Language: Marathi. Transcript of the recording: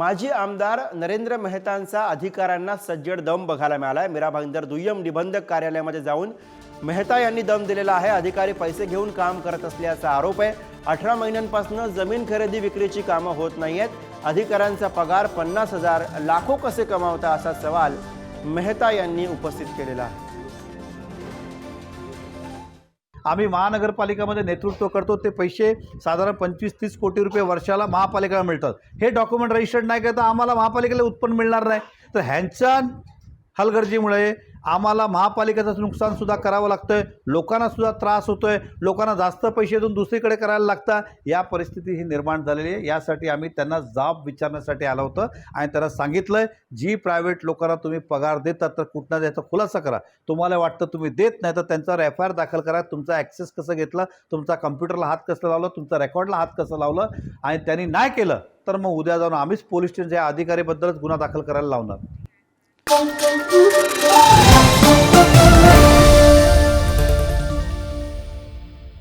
माजी आमदार नरेंद्र मेहतांचा अधिकाऱ्यांना सज्जड दम बघायला मिळाला आहे मीरा भाईंदर दुय्यम निबंधक कार्यालयामध्ये जाऊन मेहता यांनी दम दिलेला आहे. अधिकारी पैसे घेऊन काम करत असल्याचा आरोप आहे. अठरा महिन्यांपासून जमीन खरेदी विक्रीची कामं होत नाही आहेत अधिकाऱ्यांचा पगार पन्नास हजार लाखो कसे कमावता असा सवाल मेहता यांनी उपस्थित केलेला आहे. आम्ही महानगरपालिकामध्ये नेतृत्व करतो ते पैसे साधारण पंचवीस तीस कोटी रुपये वर्षाला महापालिकेला मिळतात. हे डॉक्युमेंट रजिस्टर्ड नाही करता आम्हाला महापालिकेला उत्पन्न मिळणार नाही. तर ह्यांच्या हलगर्जीमुळे आम्हाला महापालिकेचं नुकसानसुद्धा करावं लागतं लोकांना सुद्धा त्रास होतो आहे लोकांना जास्त पैसे देऊन दुसरीकडे करायला लागतात. या परिस्थिती ही निर्माण झालेली आहे. यासाठी आम्ही त्यांना जाब विचारण्यासाठी आलं होतं आणि त्यांना सांगितलं जी प्रायव्हेट लोकांना तुम्ही पगार देतात तर कुठनं द्यायचा खुलासा करा. तुम्हाला वाटतं तुम्ही देत नाही तर त्यांच्यावर एफ आय आर दाखल करा. तुमचा ॲक्सेस कसं घेतला? तुमचा कम्प्युटरला हात कसं लावलं? तुमचा रेकॉर्डला हात कसं लावलं? आणि त्यांनी नाही केलं तर मग उद्या जाऊन आम्हीच पोलीस स्टेशनच्या अधिकारीबद्दलच गुन्हा दाखल करायला लावणार.